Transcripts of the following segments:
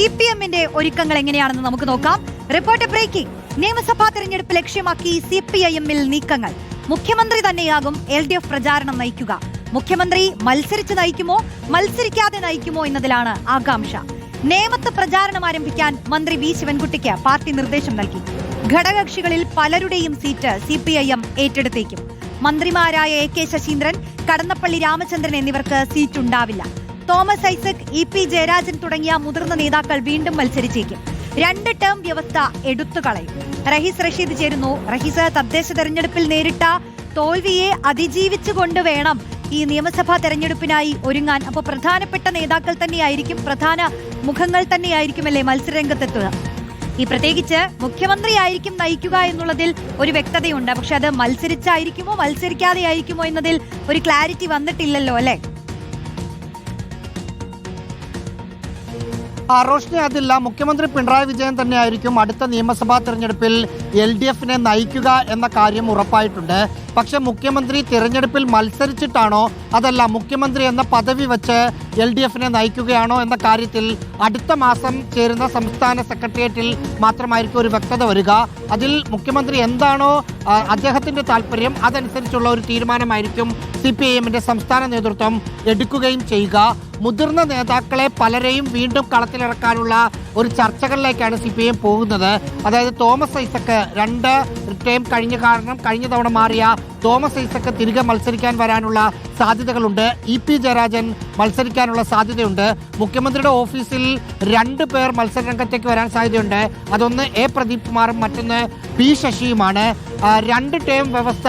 C P എമ്മിന്റെ ഒരുക്കങ്ങൾ എങ്ങനെയാണെന്ന് നമുക്ക് നോക്കാം. Report breaking. നിയമസഭാ തെരഞ്ഞെടുപ്പ് ലക്ഷ്യമാക്കി സി പി ഐ എമ്മിൽ നീക്കങ്ങൾ. മുഖ്യമന്ത്രി തന്നെയാകും എൽ ഡി എഫ് പ്രചാരണം നയിക്കുക. മുഖ്യമന്ത്രി മത്സരിച്ച് നയിക്കുമോ മത്സരിക്കാതെ നയിക്കുമോ എന്നതിലാണ് ആകാംക്ഷ. നേമത്ത് പ്രചാരണം ആരംഭിക്കാൻ മന്ത്രി വി ശിവൻകുട്ടിക്ക് പാർട്ടി നിർദ്ദേശം നൽകി. ഘടകകക്ഷികളിൽ പലരുടെയും seat C P I M ഏറ്റെടുത്തേക്കും. മന്ത്രിമാരായ എ കെ ശശീന്ദ്രൻ കടന്നപ്പള്ളി രാമചന്ദ്രൻ എന്നിവർക്ക് സീറ്റ് ഉണ്ടാവില്ല തോമസ് ഐസക് ഇ പി ജയരാജൻ തുടങ്ങിയ മുതിർന്ന നേതാക്കൾ വീണ്ടും മത്സരിച്ചേക്കും. രണ്ട് ടേം വ്യവസ്ഥ എടുത്തുകളയും റഹീസ് റഷീദ് ചേരുന്നു. റഹീസ് തദ്ദേശ തെരഞ്ഞെടുപ്പിൽ നേരിട്ട തോൽവിയെ അതിജീവിച്ചുകൊണ്ട് വേണം ഈ നിയമസഭാ തെരഞ്ഞെടുപ്പിനായി ഒരുങ്ങാൻ. അപ്പോൾ പ്രധാനപ്പെട്ട നേതാക്കൾ തന്നെയായിരിക്കും പ്രധാന മുഖങ്ങൾ തന്നെയായിരിക്കുമല്ലേ മത്സരരംഗത്തെത്തുക. ഈ പ്രത്യേകിച്ച് മുഖ്യമന്ത്രി ആയിരിക്കും നയിക്കുക എന്നുള്ളതിൽ ഒരു വ്യക്തതയുണ്ട്. പക്ഷെ അത് മത്സരിച്ചായിരിക്കുമോ മത്സരിക്കാതെ ആയിരിക്കുമോ എന്നതിൽ ഒരു ക്ലാരിറ്റി വന്നിട്ടില്ലല്ലോ അല്ലെ? റോഷ്നി അതില്ല. മുഖ്യമന്ത്രി പിണറായി വിജയൻ തന്നെയായിരിക്കും അടുത്ത നിയമസഭാ തെരഞ്ഞെടുപ്പിൽ എൽ ഡി എഫിനെ നയിക്കുക എന്ന കാര്യം ഉറപ്പായിട്ടുണ്ട്. പക്ഷെ മുഖ്യമന്ത്രി തിരഞ്ഞെടുപ്പിൽ മത്സരിച്ചിട്ടാണോ അതല്ല മുഖ്യമന്ത്രി എന്ന പദവി വെച്ച് എൽ ഡി എഫിനെ നയിക്കുകയാണോ എന്ന കാര്യത്തിൽ അടുത്ത മാസം ചേരുന്ന സംസ്ഥാന സെക്രട്ടേറിയറ്റിൽ മാത്രമായിരിക്കും ഒരു വ്യക്തത വരിക. അതിൽ മുഖ്യമന്ത്രി എന്താണോ അദ്ദേഹത്തിന്റെ താല്പര്യം അതനുസരിച്ചുള്ള ഒരു തീരുമാനമായിരിക്കും സി പി ഐ സംസ്ഥാന നേതൃത്വം എടുക്കുകയും ചെയ്യുക. മുതിർന്ന നേതാക്കളെ പലരെയും വീണ്ടും കളത്തിലിറക്കാനുള്ള ഒരു ചർച്ചകളിലേക്കാണ് സി പി എം പോകുന്നത്. അതായത് തോമസ് ഐസക്ക് രണ്ട് ടൈം കഴിഞ്ഞ കാരണം കഴിഞ്ഞ തവണ മാറിയ തോമസ് ഐസക്ക് തിരികെ മത്സരിക്കാൻ വരാനുള്ള സാധ്യതകളുണ്ട്. ഇ പി ജയരാജൻ മത്സരിക്കാനുള്ള സാധ്യതയുണ്ട്. മുഖ്യമന്ത്രിയുടെ ഓഫീസിൽ രണ്ട് പേർ മത്സര രംഗത്തേക്ക് വരാൻ സാധ്യതയുണ്ട്. അതൊന്ന് എ പ്രദീപ് കുമാറും മറ്റൊന്ന് പി ശശിയുമാണ്. രണ്ട് ടേം വ്യവസ്ഥ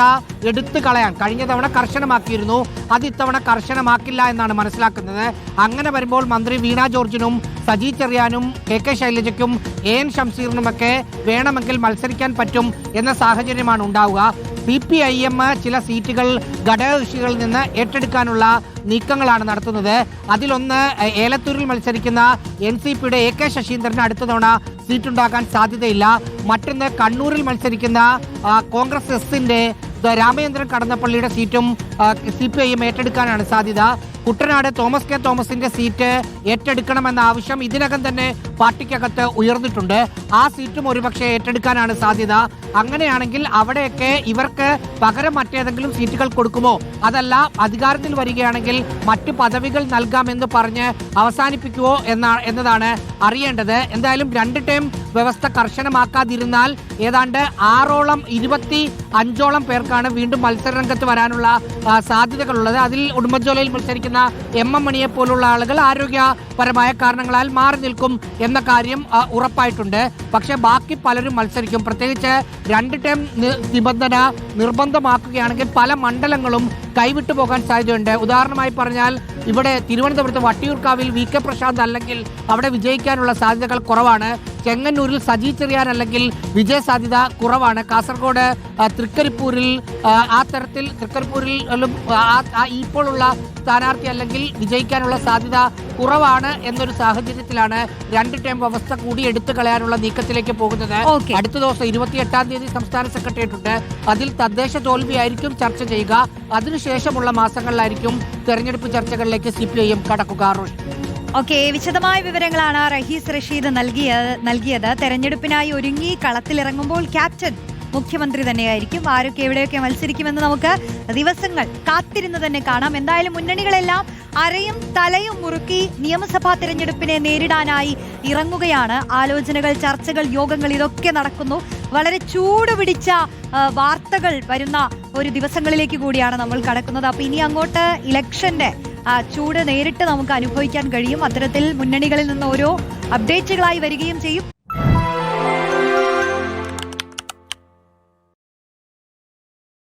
എടുത്തു കളയാൻ കഴിഞ്ഞ തവണ കർശനമാക്കിയിരുന്നു. അത് ഇത്തവണ കർശനമാക്കില്ല എന്നാണ് മനസ്സിലാക്കുന്നത്. അങ്ങനെ വരുമ്പോൾ മന്ത്രി വീണ ജോർജിനും സജി ചെറിയാനും കെ കെ ശൈലജയ്ക്കും എ എൻ ഷംസീറിനുമൊക്കെ വേണമെങ്കിൽ മത്സരിക്കാൻ പറ്റും എന്ന സാഹചര്യമാണ് ഉണ്ടാവുക. സി പി ഐ എം ചില സീറ്റുകൾ ഘടകകക്ഷികളിൽ നിന്ന് ഏറ്റെടുക്കാനുള്ള നീക്കങ്ങളാണ് നടത്തുന്നത്. അതിലൊന്ന് ഏലത്തൂരിൽ മത്സരിക്കുന്ന എൻ സി പിയുടെ എ കെ ശശീന്ദ്രന് അടുത്ത തവണ സീറ്റുണ്ടാക്കാൻ സാധ്യതയില്ല. മറ്റൊന്ന് കണ്ണൂരിൽ മത്സരിക്കുന്ന കോൺഗ്രസ് എസിന്റെ രാമചന്ദ്രൻ കടന്നപ്പള്ളിയുടെ സീറ്റും സി പി ഐ എം ഏറ്റെടുക്കാനാണ് സാധ്യത. കുട്ടനാട് തോമസ് കെ തോമസിന്റെ സീറ്റ് ഏറ്റെടുക്കണമെന്ന ആവശ്യം ഇതിനകം തന്നെ പാർട്ടിക്കകത്ത് ഉയർന്നിട്ടുണ്ട്. ആ സീറ്റും ഒരുപക്ഷെ ഏറ്റെടുക്കാനാണ് സാധ്യത. അങ്ങനെയാണെങ്കിൽ അവിടെയൊക്കെ ഇവർക്ക് പകരം മറ്റേതെങ്കിലും സീറ്റുകൾ കൊടുക്കുമോ? അതല്ല അധികാരത്തിൽ വരികയാണെങ്കിൽ മറ്റു പദവികൾ നൽകാമെന്ന് പറഞ്ഞ് അവസാനിപ്പിക്കുമോ എന്ന എന്നതാണ് അറിയേണ്ടത്. എന്തായാലും രണ്ട് ടേം വ്യവസ്ഥ കർശനമാക്കാതിരുന്നാൽ ഏതാണ്ട് ആറോളം ഇരുപത്തി അഞ്ചോളം പേർക്കാണ് വീണ്ടും മത്സരരംഗത്ത് വരാനുള്ള സാധ്യതകളുള്ളത്. അതിൽ ഉടുമ്പൻചോലയിൽ മത്സരിക്കുന്ന എം എം മണിയെ പോലുള്ള ആളുകൾ ആരോഗ്യപരമായ കാരണങ്ങളാൽ മാറി നിൽക്കും എന്ന കാര്യം ഉറപ്പായിട്ടുണ്ട്. പക്ഷേ ബാക്കി പലരും മത്സരിക്കും. പ്രത്യേകിച്ച് രണ്ട് ടേം നിബന്ധന നിർബന്ധമാക്കുകയാണെങ്കിൽ പല മണ്ഡലങ്ങളും കൈവിട്ടു പോകാൻ സാധ്യതയുണ്ട്. ഉദാഹരണമായി പറഞ്ഞാൽ ഇവിടെ തിരുവനന്തപുരത്ത് വട്ടിയൂർക്കാവിൽ വി കെ പ്രശാന്ത് അല്ലെങ്കിൽ അവിടെ വിജയിക്കാനുള്ള സാധ്യതകൾ കുറവാണ്. ചെങ്ങന്നൂരിൽ സജി ചെറിയാൻ അല്ലെങ്കിൽ വിജയ സാധ്യത കുറവാണ്. കാസർഗോഡ് തൃക്കരിപ്പൂരിൽ ആ, തരത്തിൽ തൃക്കരിപ്പൂരിലും ആ ഇപ്പോഴുള്ള സ്ഥാനാർത്ഥി അല്ലെങ്കിൽ വിജയിക്കാനുള്ള സാധ്യത കുറവാണ് എന്നൊരു സാഹചര്യത്തിലാണ് രണ്ട് ടൈം വ്യവസ്ഥ കൂടി എടുത്തു കളയാനുള്ള നീക്കത്തിലേക്ക് പോകുന്നത്. അടുത്ത ദിവസം ഇരുപത്തിയെട്ടാം തീയതി സംസ്ഥാന സെക്രട്ടേറിയറ്റ് ഉണ്ട്. അതിൽ തദ്ദേശ തോൽവിയായിരിക്കും ചർച്ച ചെയ്യുക. അതിനുശേഷമുള്ള മാസങ്ങളിലായിരിക്കും തെരഞ്ഞെടുപ്പ് ചർച്ചകളിലേക്ക് സി പി ഐ എം കടക്കുക. ഓക്കെ വിശദമായ വിവരങ്ങളാണ് റഹീസ് റഷീദ് നൽകിയ നൽകിയത്. തെരഞ്ഞെടുപ്പിനായി ഒരുങ്ങി കളത്തിലിറങ്ങുമ്പോൾ ക്യാപ്റ്റൻ മുഖ്യമന്ത്രി തന്നെയായിരിക്കും. ആരൊക്കെ എവിടെയൊക്കെ മത്സരിക്കുമെന്ന് നമുക്ക് ദിവസങ്ങൾ കാത്തിരുന്ന് തന്നെ കാണാം. എന്തായാലും മുന്നണികളെല്ലാം അരയും തലയും മുറുക്കി നിയമസഭാ തെരഞ്ഞെടുപ്പിനെ നേരിടാനായി ഇറങ്ങുകയാണ്. ആലോചനകൾ ചർച്ചകൾ യോഗങ്ങൾ ഇതൊക്കെ നടക്കുന്നു. വളരെ ചൂട് പിടിച്ച വാർത്തകൾ വരുന്ന ഒരു ദിവസങ്ങളിലേക്ക് കൂടിയാണ് നമ്മൾ കടക്കുന്നത്. അപ്പൊ ഇനി അങ്ങോട്ട് ഇലക്ഷന്റെ ചൂട് നേരിട്ട് നമുക്ക് അനുഭവിക്കാൻ കഴിയും. അത്തരത്തിൽ മുന്നണികളിൽ നിന്ന് ഓരോ അപ്ഡേറ്റുകളായി വരികയും ചെയ്യും.